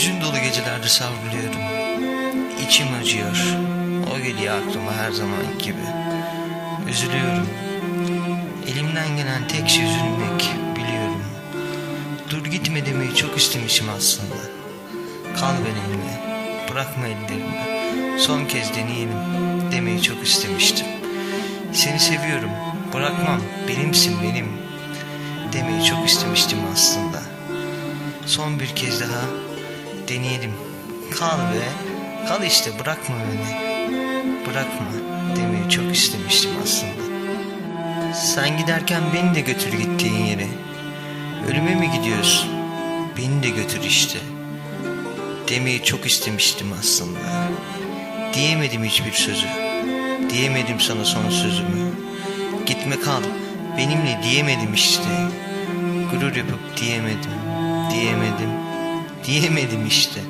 Hüzün dolu gecelerde savruluyorum. İçim acıyor. O geliyor aklıma her zaman gibi. Üzülüyorum. Elimden gelen tek şey üzülmek biliyorum. Dur gitme demeyi çok istemişim aslında. Kal benimle. Bırakma ellerimi. Son kez deneyelim demeyi çok istemiştim. Seni seviyorum. Bırakmam. Benimsin benim. Demeyi çok istemiştim aslında. Son bir kez daha deneyelim. Kal ve kal işte bırakma beni. Bırakma demeyi çok istemiştim aslında. Sen giderken beni de götür gittiğin yere. Ölüme mi gidiyorsun? Beni de götür işte. Demeyi çok istemiştim aslında. Diyemedim hiçbir sözü. Diyemedim sana son sözümü. Gitme kal. Benimle diyemedim işte. Gurur yapıp diyemedim. Diyemedim. Diyemedim işte.